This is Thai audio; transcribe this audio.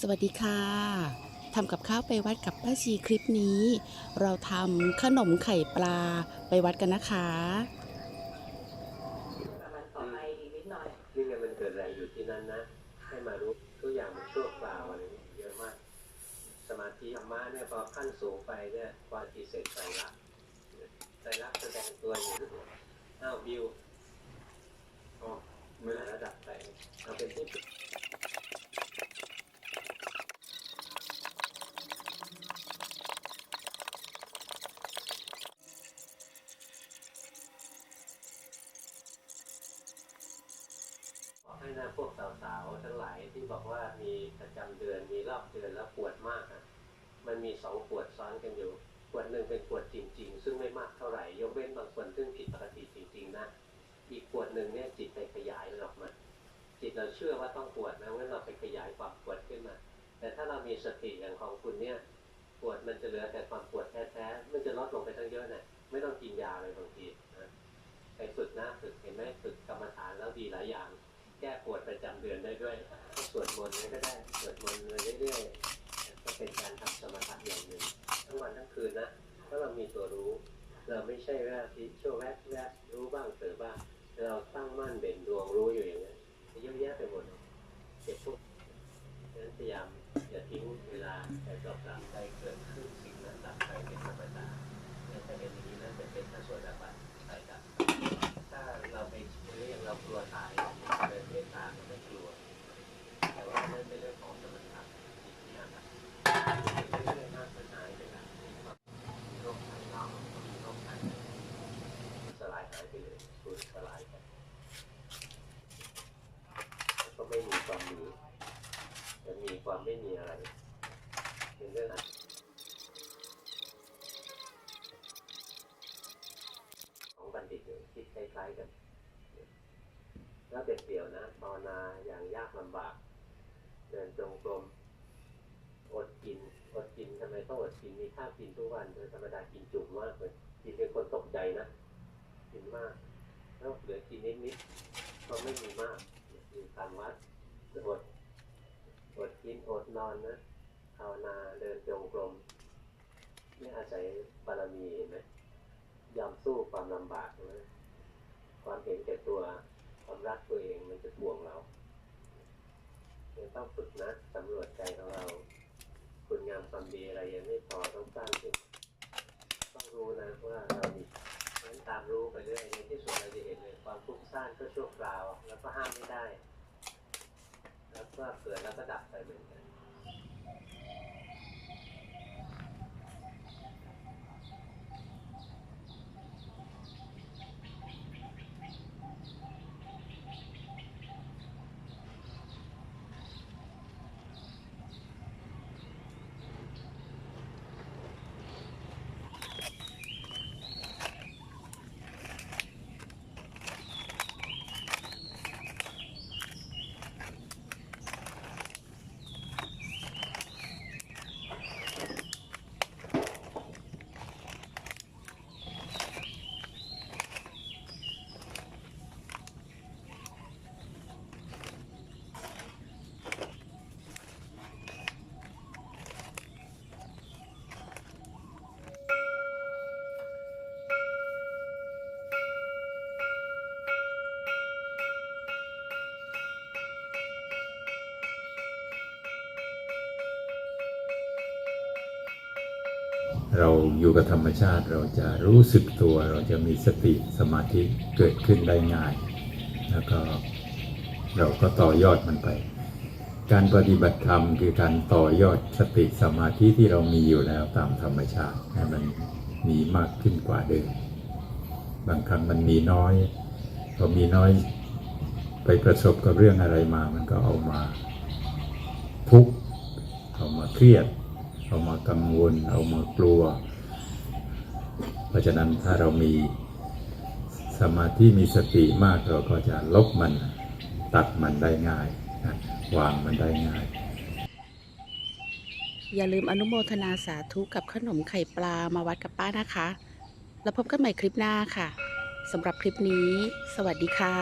สวัสดีค่ะทำกับข้าวไปวัดกับป้าชีคลิปนี้ เราทำขนมไข่ปลาไปวัดกันนะคะมันต่อไปอีกนิดหน่อยนี่ไงมันเกิดอะไรอยู่ที่นั่นนะให้มารู้ทุกอย่างมันชั่วคราวอะไรอย่างเงี้ยเยอะมาก สมาธิธรรมะเนี่ยพอขั้นสูงไปเนี่ยความจิตเสร็จใจรักใจรักแสดงตัวอยู่อ้าวบิวอ๋อไม่ระดับไปเอาเป็นที่ฝึกบอก ให้นะพวกสาวๆทั้งหลายที่บอกว่ามีประจำเดือนมีรอบเดือนแล้วปวดมากอะมันมีสองปวดซ้อนกันอยู่ปวดหนึ่งเป็นปวดจริง ๆ ซึ่งไม่มากเท่าไหร่ ยกเว้นบางคนซึ่งผิดปกติจริง ๆนะอีกปวดหนึ่งเนี่ยจิตไปขยายมันออกมาจิตเราเชื่อว่าต้องปวดนะงั้นเราไปขยายความปวดขึ้นมา แต่ถ้าเรามีสติอย่างของคุณเนี่ยปวดมันจะเหลือแต่ความปวดแท้ๆมันจะลดลงไปทั้งเยอะนะไม่ต้องกินยาเลยบางทีนะไปฝึกนะฝึกเห็นไหมฝึกกรรมฐานแล้วดีหลายอย่าง Gracias. ายไปเลยสูญสลายไปแล้วก็ไม่มีความมีจะมีความไม่มีอะไร เป็นเรื่องนั้นของบัณฑิตเนี่ยคิดคล้ายๆกันแล้วเด็ดเดี่ยวนะภาวนาอย่างยากลำบาก เดินจงกรมอดกินอดกินทำไมต้องอดกินมีข้าวกินทุกวันโดยธรรมดากินจุมากเลยกินเป็นคนตกใจนะ กินมากแล้วเหลือกินนิดๆก็ไม่มีมากอยู่ตามวัดอดอดกินอดนอนนะภาวนาเดินจงกรมนี่อาศัยบารมีเห็นไหมยอมสู้ความลำบากนะความเห็นแก่ตัวความรักตัวเองมันจะบ่วงเราเนี่ยต้องฝึกนะสำรวจใจของเรา คุณงามความดีอะไรยังไม่พอต้องสร้างขึ้นต้องรู้นะว่าเรา ตามรู้ไปเรื่อยในที่สุดเราจะเห็นเลยความฟุ้งซ่านก็ชั่วคราว แล้วก็ห้ามไม่ได้ แล้วก็เกิดแล้วก็ดับไปเหมือนกัน เราอยู่กับธรรมชาติเราจะรู้สึกตัว เราจะมีสติสมาธิเกิดขึ้นได้ง่าย แล้วก็เราก็ต่อยอดมันไป การปฏิบัติธรรมคือการต่อยอดสติสมาธิที่เรามีอยู่แล้วตามธรรมชาติให้มันมีมากขึ้นกว่าเดิมบางครั้งมันมีน้อยพอมีน้อยไปประสบกับเรื่องอะไรมา มันก็เอามาทุกข์เอามาเครียด เอามากังวล เอามากลัว เพราะฉะนั้นถ้าเรามีสมาธิมีสติมากเราก็จะลบมันตัดมันได้ง่ายนะวางมันได้ง่าย อย่าลืมอนุโมทนาสาธุกับขนมไข่ปลามาวัดกับป้านะคะ แล้วพบกันใหม่คลิปหน้าค่ะสำหรับคลิปนี้ สวัสดีค่ะ